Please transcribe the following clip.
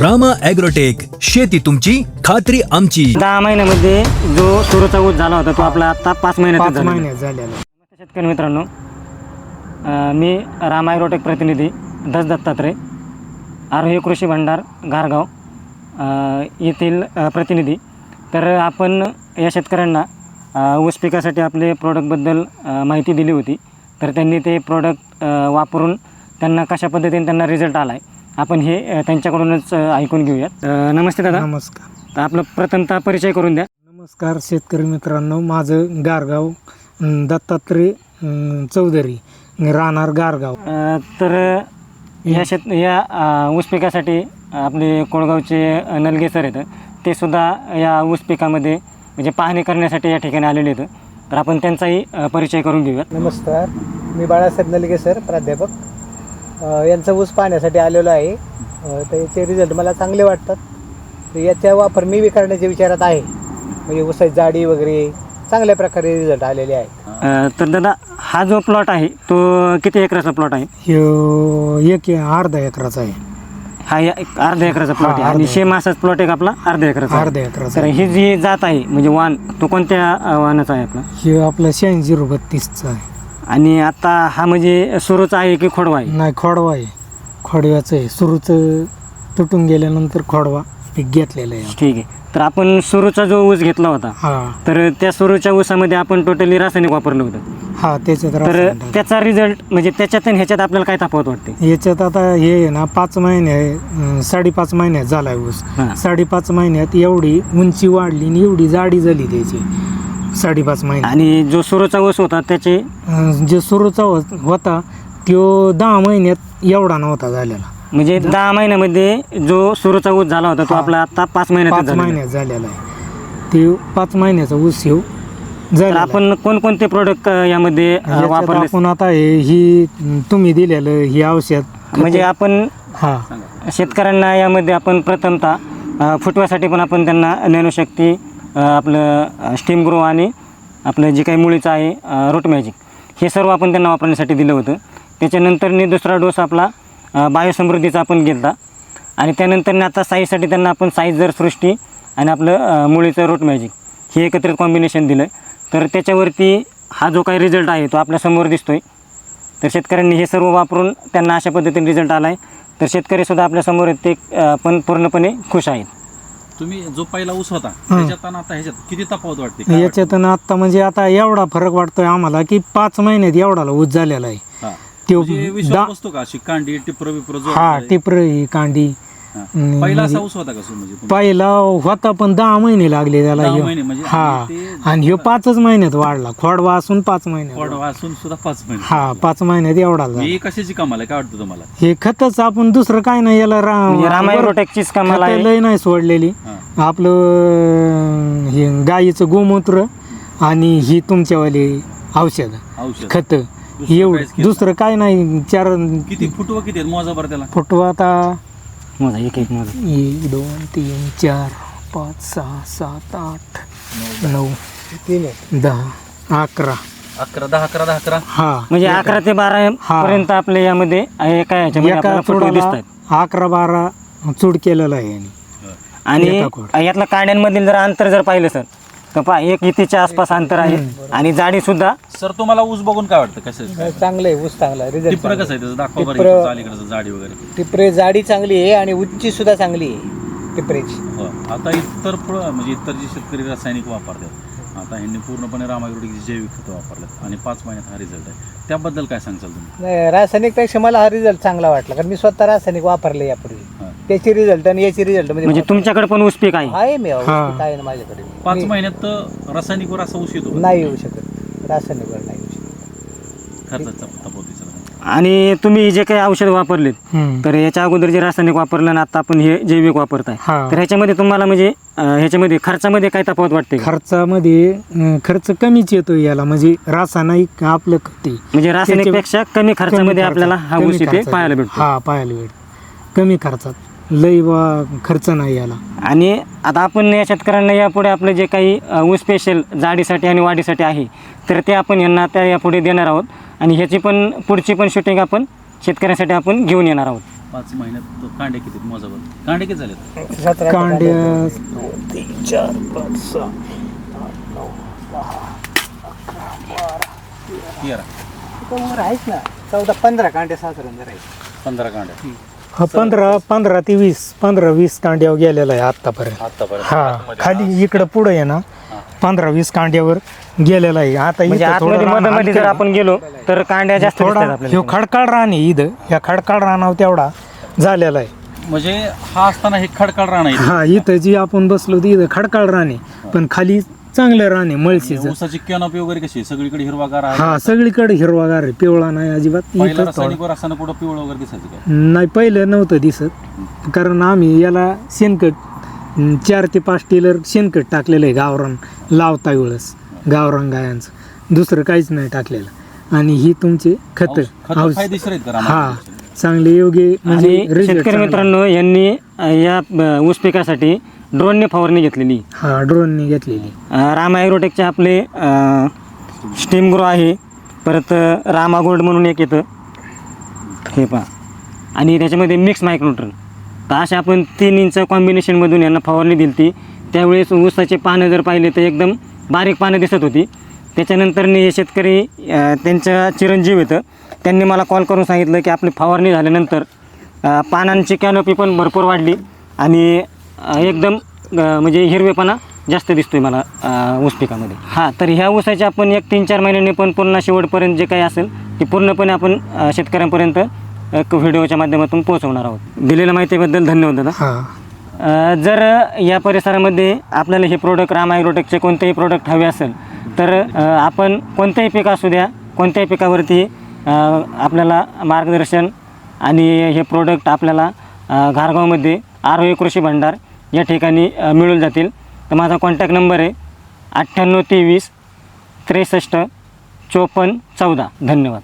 Rama agrotech शेती तुमची खात्री आमची. दहा महिन्यामध्ये जो सुरूचा ऊस झाला होता तो आपला आता पाच महिन्यात पाच झालेला. नमस्ते शेतकरी मित्रांनो. अ, मी राम ॲग्रोटेक प्रतिनिधी दस दत्तात्रय आरोही कृषी भंडार घारगाव अ, येथील अ, प्रतिनिधी. तर आपण या शेतकऱ्यांना अ, ऊस पिकासाठी आपले प्रोडक्टबद्दल अ, माहिती दिली होती. तर त्यांनी ते प्रोडक्ट वापरून त्यांना कशा पद्धतीने त्यांना रिझल्ट आला आहे आपण हे अ, त्यांच्याकडूनच अ, ऐकून घेऊयात. अ, नमस्ते दादा. नमस्कार. तर आपलं प्रथमतः परिचय करून द्या. नमस्कार शेतकरी मित्रांनो. माझं गारगाव अं, दत्तात्रय अं, चौधरी राहणार गारगाव. अ, तर या शेत या अ, ऊस पिकासाठी आपले कोळगावचे अ, नलगे सर आहेत. ते सुद्धा या ऊस पिकामध्ये म्हणजे पाहणी करण्यासाठी या ठिकाणी आलेले आहेत. तर आपण त्यांचाही अ, परिचय करून घेऊयात. नमस्कार. मी बाळासाहेब नलगे सर प्राध्यापक. यांचा ऊस पाहण्यासाठी आलेलो आहे. तर याचे रिझल्ट मला चांगले वाटतात. तर याचा वापर मी बी करण्याच्या विचारात आहे. म्हणजे ऊसाची जाडी वगैरे चांगल्या प्रकारे रिझल्ट आलेले आहेत. अ, तर दादा हा जो प्लॉट आहे तो किती एकराचा प्लॉट आहे? ह्यो एक अर्धा एकराचा आहे. हा या एक अर्धा एकराचा प्लॉट आहे. हा, आणि शेम असाच प्लॉट एक आपला अर्धा एकराचा आहे. अर्धा एकराचा तर आहे. ही जी जात आहे म्हणजे वाण तो कोणत्या अ, वाहनाचा आहे आपला? हे आपलं शहाऐंशी झिरो बत्तीसचा आहे. आणि आता हा म्हणजे सुरूचा आहे की खोडवा आहे नाही खोडवा आहे खोडव्याचं आहे. सुरूचं तुटून गेल्यानंतर खोडवा पीक घेतलेलं आहे. ठीक आहे. तर आपण सुरूचा जो ऊस घेतला होता हा. तर त्या सुरूच्या ऊसामध्ये आपण टोटली रासायनिक वापरलं होतं. हा त्याच्यात तर. त्याचा रिझल्ट म्हणजे त्याच्यात आणि ह्याच्यात आपल्याला काय तफावत वाटते? याच्यात आता हे आहे ना पाच महिने अं, साडेपाच महिन्यात झाला ऊस. हां. साडेपाच महिन्यात एवढी उंची वाढली आणि एवढी जाडी झाली त्याची. साडेपाच महिन्यात आणि जो सुरूचा ऊस होता त्याचे? अं, जे सुरूचा हो- होता तो दहा महिन्यात एवढा नव्हता झालेला. म्हणजे दहा महिन्यामध्ये जो सुरूचा ऊस झाला होता तो हा. आपला आता पाच महिन्यात पाच महिन्यात झालेला आहे. ते पाच महिन्याचा ऊस येऊ तर झाला आपण कोणकोणते प्रोडक्ट यामध्ये अ, वापरले? आपण आता हे ही तुम्ही दिलेलं ही औषध म्हणजे आपण हा. शेतकऱ्यांना यामध्ये आपण प्रथमतः अ, फुटव्यासाठी पण आपण त्यांना नॅनोशक्ती अ, आपलं स्टीम ग्रो आणि आपलं जे काही मुळीचं आहे रोट मॅजिक हे सर्व आपण त्यांना वापरण्यासाठी दिलं होतं. त्याच्यानंतरनी दुसरा डोस आपला बायोसमृद्धीचा आपण घेतला. आणि त्यानंतर आता साईजसाठी त्यांना आपण साईज जर सृष्टी आणि आपलं मुळीचं रोट मॅजिक हे एकत्रित कॉम्बिनेशन दिलं. तर त्याच्यावरती हा जो काही रिझल्ट आहे तो आपल्यासमोर दिसतो आहे तर शेतकऱ्यांनी हे सर्व वापरून त्यांना अशा पद्धतीने रिझल्ट आला आहे तर शेतकरीसुद्धा आपल्यासमोर आहेत ते पण पूर्णपणे खुश आहेत. तुम्ही जो पहिला ऊस होता त्याच्यात आणि आता ह्याच्यात किती तफावत वाटते? काय याच्यातून आता म्हणजे आता एवढा फरक वाटतोय आम्हाला की पाच महिन्यात एवढाला ऊस झालेला आहे? हा. म्हणजे विश्वास बसतो का अशी? कांडी टिप्र बिप्र जो हा टिपर ही कांडी. हा. पहिला असा म्हणजे- ऊस होता का म्हणजे? पहिला होता पण दहा महिने लागले त्याला दहा ह्यो. महिने म्हणजे हा. आणि ते- आणि ह्यो पाचच महिन्यात वाढला. खोडवा असून पाच महिन्यात. वाचून सुद्धा पाच महिने. हा पाच महिन्यात एवढा झाला. ही कशाची कमाल आहे? काय वाटतं तुम्हाला? हे खतच आपण दुसरं काय नाही याला म्हणजे रा- रामायरोटेकचीच कमाल खतं आहे. लय नाही सोडलेली. हा. आपलं अं, हे गाईचं गोमूत्र आणि ही तुमच्यावाली औषध. औषध. खत. दुसरं एवढं. केलं दुसरं काय नाही. चार किती फुटवा किती आहेत? मोजा बरं त्याला. फुटवा आता मोजा एक एक मोजा एक दोन तीन चार पाच सहा सात आठ नऊ तीन आहे. दहा अकरा. अकरा दहा अकरा दहा अकरा. हा. म्हणजे अकरा ते बारा हा. पर्यंत आपल्या यामध्ये एका याच्यामध्ये एका आपल्याला फुटवे दिसत चुडाला आहेत अकरा बारा चूड केलेला आहे यांनी. आणि एका खोड. यातलं काड्यांमधील जर अंतर जर पाहिलं सर तर पहा एक इतीच्या आसपास अंतर आहे आणि जाडी सुद्धा सर तुम्हाला ऊस बघून काय वाटतं? कसं आहे? चांगलं आहे ऊस चांगला आहे रिझल्ट टिप्र कसं आहे? त्याचं दाखवा बरं टिप्र- इकडचं अलीकडचं जाडी वगैरे. टिपरे जाडी चांगली आहे आणि उंची सुद्धा चांगली आहे टिपरेची. हो. आता इतर फळं म्हणजे इतर जे शेतकरी रासायनिक वापरतात आता ह्यांनी पूर्णपणे रामायग्रोटिकची जैविक खतं वापरतात आणि पाच महिन्यात हा रिझल्ट आहे. त्याबद्दल काय सांगचाल तुम्ही? नाही रासायनिकपेक्षा मला हा रिझल्ट चांगला वाटला कारण मी स्वतः रासायनिक वापरले यापूर्वी. हा. त्याची रिझल्ट आणि याची रिझल्ट म्हणजे म्हणजे तुमच्याकडे पण ऊस पीक आहे. आहे मी अहो, हा. काय ना माझ्याकडे. पाच मी महिन्यात तर रासायनिकवर असा ऊस येतो नाही येऊ शकत. आणि तुम्ही जे काही औषध वापरलेत. तर याच्या अगोदर जे रासायनिक वापरलं आणि आता आपण हे जैविक वापरताय. तर ह्याच्यामध्ये तुम्हाला म्हणजे ह्याच्यामध्ये खर्चामध्ये काय तफावत वाटते? खर्चामध्ये खर्च कमीच येतो याला म्हणजे रासायनिक आपलं खते म्हणजे रासायनिकपेक्षा कमी खर्चामध्ये आपल्याला हा खर्चात. पाहायला भेटतो हा पाहायला भेटतो कमी खर्चात लय वा खर्च नाही याला आणि आता आपण या शेतकऱ्यांना यापुढे आपलं जे काही ऊस स्पेशल जाडीसाठी आणि वाढीसाठी आहे तर ते आपण यांना त्या यापुढे देणार आहोत आणि ह्याची पण पुढची पण शूटिंग आपण शेतकऱ्यांसाठी आपण घेऊन येणार आहोत पाच महिन्यात कांडे किती मोजावर कांडे किती कांड्या तीन चार पाच सहा तेरा वर आहेच ना चौदा पंधरा कांडे साधारण पंधरा कांडे हा पंधरा पंधरा ते वीस पंधरा वीस कांड्यावर गेलेला आहे आतापर्यंत आतापर्यंत हा खाली इकडं पुढं आहे ना पंधरा वीस कांड्यावर गेलेला आहे. आता म्हणजे इथं थोडं आतमध्ये रानमध्ये जर हलकं आहे. आपण गेलो तर कांड्या जास्त थोडा दिसतात ह्यो आपल्याला खडकाळ रान आहे इथं. ह्या खडकाळ रानावर तेवढा झालेला आहे. म्हणजे हा असताना हे खडकाळ आहे. हा इथं जी आपण बसलो ती इथं खडकाळ रान आहे. पण खाली चांगलं रान आहे मळशीचं ऊसाची कॅनॉपी वगैरे कशी आहे? सगळीकडे हिरवागार आहे? हा सगळीकडे हिरवागार आहे. पिवळा नाही अजिबात. पहिला इथं थोडा रासायनिक असताना कुठं पिवळं वगैरे दिसायचं काय? नाही पहिलं नव्हतं दिसत. कारण आम्ही याला शेणखत अं, चार ते पाच टेलर शेणखत टाकलेलं आहे गावरान लावता वेळेस गावरान गायांचं. दुसरं काहीच नाही टाकलेलं. आणि ही तुमचे खत. खत फायदेशीर आहेत का हा. चांगले योग्य म्हणजे आणि result शेतकरी चांगले. मित्रांनो यांनी अ, या अ, ऊस पिकासाठी ड्रोनने फवारणी घेतलेली. हा ड्रोनने घेतलेली. अ, राम ॲग्रोटेकचे आपले अ, स्टीम ग्रो आहे. परत अ, रामा गोल्ड म्हणून एक येतं. हे पहा. आणि त्याच्यामध्ये मिक्स मायक्रोट्रन तर अशा आपण तीन इंच कॉम्बिनेशनमधून यांना फवारणी दिली ती त्यावेळेस ऊसाचे पानं जर पाहिले तर एकदम बारीक पानं दिसत होती. त्याच्यानंतर हे शेतकरी अ, त्यांच्या चिरंजीव येतं. त्यांनी मला कॉल करून सांगितलं की आपली फवारणी झाल्यानंतर पानांची कॅनोपी पण भरपूर वाढली आणि एकदम म्हणजे हिरवेपणा जास्त दिसतोय मला अ, ऊस पिकामध्ये. हां तर ह्या ऊसाचे आपण एक तीन चार महिन्यांनी पण पुन्हा शेवटपर्यंत जे काही असेल ते पूर्णपणे आपण शेतकऱ्यांपर्यंत एक व्हिडिओच्या माध्यमातून पोहोचवणार आहोत. दिलेल्या माहितीबद्दल धन्यवाद दादा. हा. जर या परिसरामध्ये आपल्याला हे प्रोडक्ट राम ॲग्रोटेकचे कोणतेही प्रोडक्ट हवे असेल तर आपण कोणतेही पीक असू द्या कोणत्याही पिकावरती आपल्याला मार्गदर्शन आणि हे प्रोडक्ट आपल्याला घारगावमध्ये आरोग्य कृषी भांडार या ठिकाणी मिळून जातील. तर माझा कॉन्टॅक्ट नंबर आहे अठ्ठ्याण्णव तेवीस त्रेसष्ट चोपन्न चौदा. धन्यवाद.